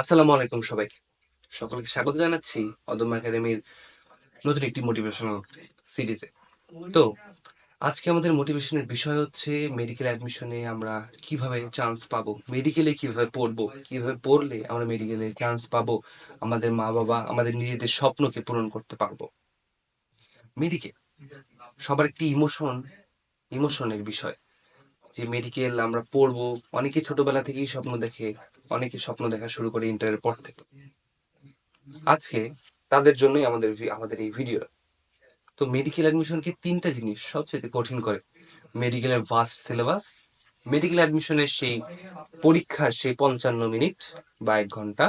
আসসালামু আলাইকুম সবাইকে সকলকে স্বাগত জানাচ্ছি অদম একাডেমির নতুন একটি মোটিভেশনাল সিরিজে তো, আজকে আমাদের মোটিভেশনের বিষয় হচ্ছে মেডিকেল অ্যাডমিশনে আমরা কীভাবে চান্স পাবো মেডিকেলে কীভাবে পড়ব, কীভাবে পড়লে আমরা মেডিকেলে চান্স পাবো, আমাদের মা বাবা, আমাদের নিজেদের স্বপ্নকে পূরণ করতে পারব। মেডিকেল সবার একটি ইমোশন ইমোশনের বিষয়। যে মেডিকেল আমরা পড়ব, অনেকে ছোটবেলা থেকেই স্বপ্ন দেখে অনেকে স্বপ্ন দেখা শুরু করে ইন্টারের পর থেকে। আজকে তাদের জন্যই আমাদের আমাদের এই ভিডিও তো মেডিকেল অ্যাডমিশনকে তিনটা জিনিস সবচেয়ে কঠিন করে? মেডিকেলের ভাস্ট সিলেবাস মেডিকেল অ্যাডমিশনের সেই পরীক্ষার সেই পঞ্চান্ন মিনিট বা এক ঘণ্টা,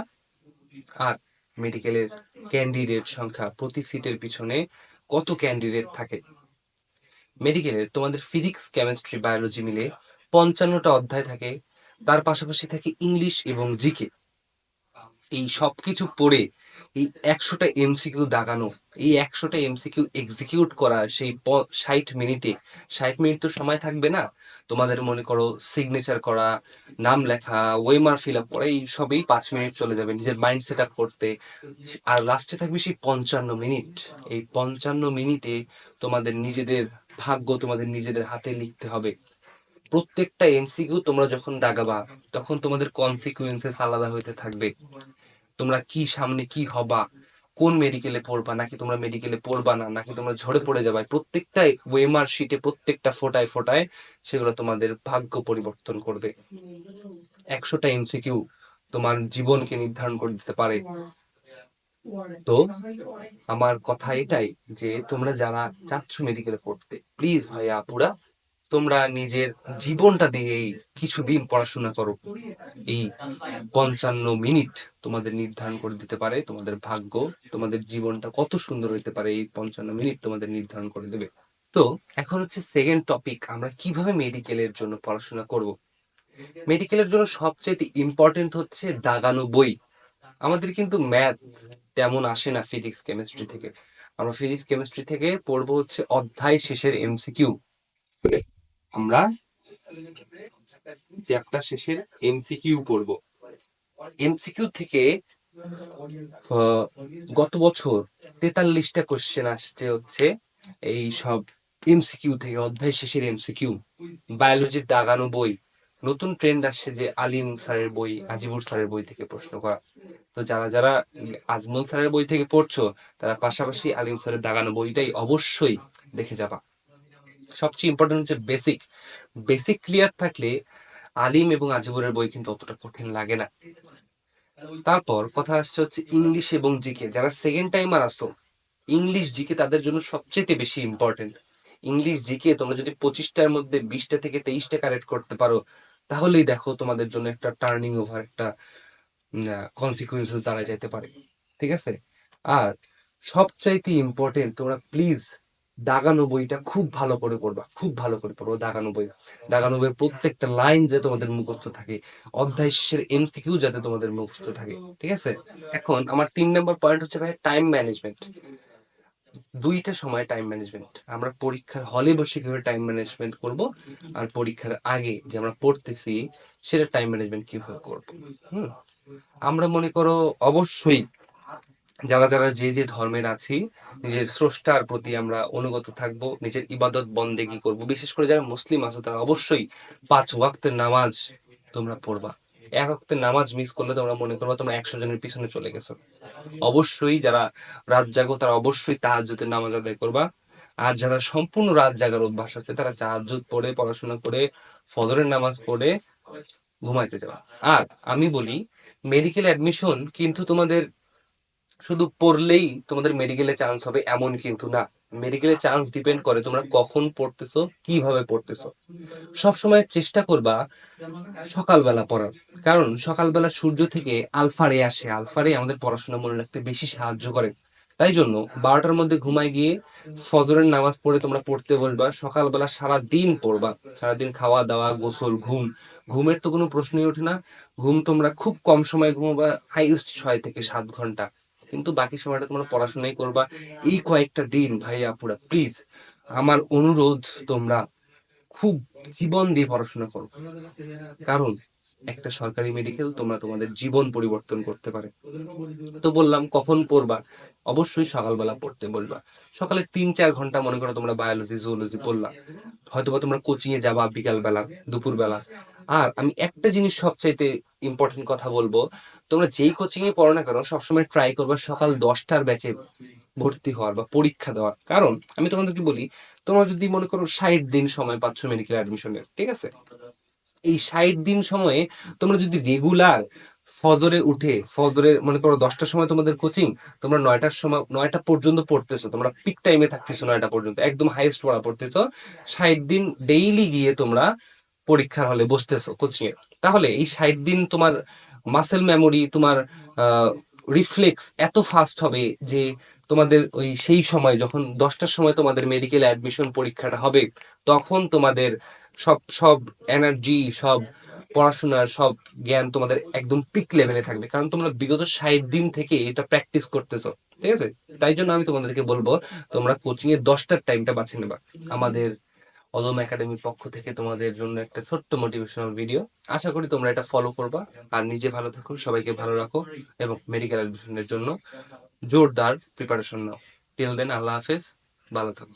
আর মেডিকেলের ক্যান্ডিডেট সংখ্যা প্রতি সিটের পিছনে কত ক্যান্ডিডেট থাকে? মেডিকেলের তোমাদের ফিজিক্স কেমিস্ট্রি বায়োলজি মিলে পঞ্চান্নটা অধ্যায় থাকে। তার পাশাপাশি থাকে ইংলিশ এবং জিকে। এই সব কিছু পড়ে এই একশোটা এমসিকিউ দাগানো, এই একশোটা এমসিকিউ এক্সিকিউট করা সেই ষাট মিনিটে। ষাট মিনিট তো সময় থাকবে না। তোমাদের মনে করো সিগনেচার করা, নাম লেখা ওয়েমার ফিল আপ করা, এই সবেই পাঁচ মিনিট চলে যাবে নিজের মাইন্ড সেট আপ করতে। আর লাস্টে থাকবে সেই পঞ্চান্ন মিনিট। এই পঞ্চান্ন মিনিটে তোমাদের নিজেদের ভাগ্য তোমাদের নিজেদের হাতে লিখতে হবে। প্রত্যেকটা এমসিকিউ তোমরা যখন দাগাবা, তখন তোমাদের কনসিকুয়েন্সেস আলাদা হইতে থাকবে। তোমরা কি সামনে কি হবা, কোন মেডিকেলে পড়বা, নাকি তোমরা মেডিকেলে পড়বা না, নাকি তোমরা ঝরে পড়ে যাবে প্রত্যেকটা ওয়েমার শিটে প্রত্যেকটা ফোটায় ফোটায় সেগুলো তোমাদের ভাগ্য পরিবর্তন করবে। একশোটা এমসিকিউ তোমার জীবনকে নির্ধারণ করে দিতে পারে। তো আমার কথা এটাই যে তোমরা যারা চাচ্ছ মেডিকেলে পড়তে প্লিজ ভাইয়া আপুরা তোমরা নিজের জীবনটা দিয়ে এই কিছুদিন পড়াশোনা করো। এই পঞ্চান্ন মিনিট তোমাদের নির্ধারণ করে দিতে পারে, তোমাদের ভাগ্য, তোমাদের জীবনটা কত সুন্দর হইতে পারে, এই পঞ্চান্ন মিনিট তোমাদের নির্ধারণ করে দেবে। তো, এখন হচ্ছে সেকেন্ড টপিক আমরা কীভাবে মেডিকেলের জন্য পড়াশোনা করব? মেডিকেলের জন্য সবচেয়ে ইম্পর্টেন্ট হচ্ছে দাগানো বই। আমাদের কিন্তু ম্যাথ তেমন আসে না ফিজিক্স কেমিস্ট্রি থেকে। আমরা ফিজিক্স কেমিস্ট্রি থেকে পড়ব হচ্ছে অধ্যায় শেষের এমসিকিউ আমরা চ্যাপ্টার শেষের এমসিকিউ পড়ব। এমসিকিউ থেকে গত বছর তেতাল্লিশটা কোশ্চেন আসছে হচ্ছে এই সব এমসিকিউ থেকে, অধ্যায় শেষের এমসিকিউ বায়োলজির দাগানো বই। নতুন ট্রেন্ড আসছে যে আলিম স্যারের বই আজিবুর স্যারের বই থেকে প্রশ্ন করা। তো যারা যারা আজমল স্যারের বই থেকে পড়ছো, তারা পাশাপাশি আলিম স্যারের দাগানো বইটাই অবশ্যই দেখে যাবা। সবচেয়ে ইম্পর্টেন্ট হচ্ছে বেসিক বেসিক ক্লিয়ার থাকলে আলিম এবং আজিবুরের বই কিন্তু অতটা কঠিন লাগে না। তারপর কথা আসছে হচ্ছে ইংলিশ এবং জিকে যারা সেকেন্ড টাইমার আসতো ইংলিশ জিকে তাদের জন্য সবচেয়ে বেশি ইম্পর্টেন্ট ইংলিশ জিকে তোমরা যদি পঁচিশটার মধ্যে বিশটা থেকে তেইশটা কারেক্ট করতে পারো, তাহলেই দেখো তোমাদের জন্য একটা টার্নিং ওভার একটা কনসিকুয়েন্সেস দাঁড়ায় যেতে পারে। ঠিক আছে? আর সবচাইতে ইম্পর্টেন্ট তোমরা প্লিজ দাগানো বইটা খুব ভালো করে পড়বা, খুব ভালো করে পড়ব দাগানো বই দাগানো বইয়ের প্রত্যেকটা লাইন যে তোমাদের মুখস্থ থাকে, অধ্যায় শেষের এমসিকিউ যাতে তোমাদের মুখস্থ থাকে, ঠিক আছে? এখন আমার তিন নম্বর পয়েন্ট হচ্ছে ভাই টাইম ম্যানেজমেন্ট দুইটা সময় টাইম ম্যানেজমেন্ট আমরা পরীক্ষার হলে বসে কীভাবে টাইম ম্যানেজমেন্ট করব আর পরীক্ষার আগে যে আমরা পড়তেছি, সেটা টাইম ম্যানেজমেন্ট কীভাবে করব, হুম? আমরা মনে করো অবশ্যই যারা যারা যে যে ধর্মের আছি, নিজের স্রষ্টার প্রতি আমরা অনুগত থাকব, নিজের ইবাদত বন্দেগি করব, বিশেষ করে যারা মুসলিম আছে, তারা অবশ্যই পাঁচ ওয়াক্তের নামাজ তোমরা পড়বা। এক ওয়াক্তের নামাজ মিস করলে তোমরা মনে করবা তোমরা একশো জনের পিছনে চলে গেছো। অবশ্যই যারা রাত জাগো, তারা অবশ্যই তাহাজ্জুদের নামাজ আদায় করবা। আর যারা সম্পূর্ণ রাত জাগার অভ্যাস আছে, তারা তাহাজ্জুদ পড়ে, পড়াশোনা করে, ফজরের নামাজ পড়ে ঘুমাইতে যাওয়া আর আমি বলি মেডিকেল অ্যাডমিশন কিন্তু তোমাদের শুধু পড়লেই তোমাদের মেডিকেলে চান্স হবে এমন কিন্তু না। মেডিকেলে চান্স ডিপেন্ড করে তোমরা কখন পড়তেছো, কীভাবে পড়তেছো। সবসময় চেষ্টা করবা সকালবেলা পড়ার। কারণ সকালবেলা সূর্য থেকে আলফারে আসে। আলফা রে আমাদের পড়াশোনা মনে রাখতে বেশি সাহায্য করে। তাই জন্য বারোটার মধ্যে ঘুমায় গিয়ে ফজরের নামাজ পড়ে তোমরা পড়তে বসবা, সকালবেলা সারা দিন পড়বা। সারাদিন খাওয়া দাওয়া, গোসল, ঘুম। ঘুমের তো কোনো প্রশ্নই ওঠে না। ঘুম তোমরা খুব কম সময় ঘুমাবা হাইস্ট ছয় থেকে সাত ঘণ্টা। কিন্তু বাকি সময়টা তোমরা পড়াশোনাই করবা। এই কয়েকটা দিন ভাই আপুরা প্লিজ আমার অনুরোধ তোমরা খুব জীবন দিয়ে পড়াশোনা করো। কারণ একটা সরকারি মেডিকেল তোমরা তোমাদের জীবন পরিবর্তন করতে পারে। তো বললাম, কখন পড়বা? অবশ্যই সকালবেলা পড়তে বলবা। সকালে তিন চার ঘণ্টা মনে করো তোমরা বায়োলজি জুওলজি পড়লা। হয়তোবা তোমরা কোচিং এ যাবা বিকালবেলা, দুপুরবেলা। আর আমি একটা জিনিস সবচাইতে ইম্পর্টেন্ট কথা বলব, তোমরা যেই কোচিং এ পড়ো না কেন, সবসময় ট্রাই করবা সকাল দশটার ব্যাচে ভর্তি হওয়ার বা পরীক্ষা দেওয়ার। কারণ আমি তোমাদেরকে বলি, তোমরা যদি মনে করো ষাট দিন সময় পাচ্ছ মেডিকেল অ্যাডমিশনের ঠিক আছে? এই ষাট দিন সময়ে তোমরা যদি রেগুলার ফজরে উঠে, ফজরে মনে করো দশটার সময় তোমাদের কোচিং তোমরা নয়টার সময়, নয়টা পর্যন্ত পড়তেছো, তোমরা পিক টাইমে থাকতেছো নয়টা পর্যন্ত, একদম হাইয়েস্ট পড়া পড়তেছো। ষাট দিন ডেইলি গিয়ে তোমরা পরীক্ষার হলে বসতেছো কোচিং এ তাহলে এই ষাট দিন তোমার মাসেল মেমোরি তোমার রিফ্লেক্স এত ফাস্ট হবে যে তোমাদের ওই সেই সময় যখন দশটার সময় তোমাদের মেডিকেল অ্যাডমিশন পরীক্ষাটা হবে, তখন তোমাদের সব সব এনার্জি সব পড়াশোনার, সব জ্ঞান তোমাদের একদম পিক লেভেলে থাকবে। কারণ তোমরা বিগত ষাট দিন থেকে এটা প্র্যাকটিস করতেছো, ঠিক আছে? তাই জন্য আমি তোমাদেরকে বলব, তোমরা কোচিং এর দশটার টাইমটা বাছে নেবা। আমাদের অদম একাডেমির পক্ষ থেকে তোমাদের জন্য একটা ছোট্ট মোটিভেশনাল ভিডিও আশা করি তোমরা এটা ফলো করবা। আর নিজে ভালো থাকো, সবাইকে ভালো রাখো এবং মেডিকেল অ্যাডমিশনের জন্য জোরদার প্রিপারেশন নাও। টিল দেন আল্লাহ হাফেজ, ভালো থাকো।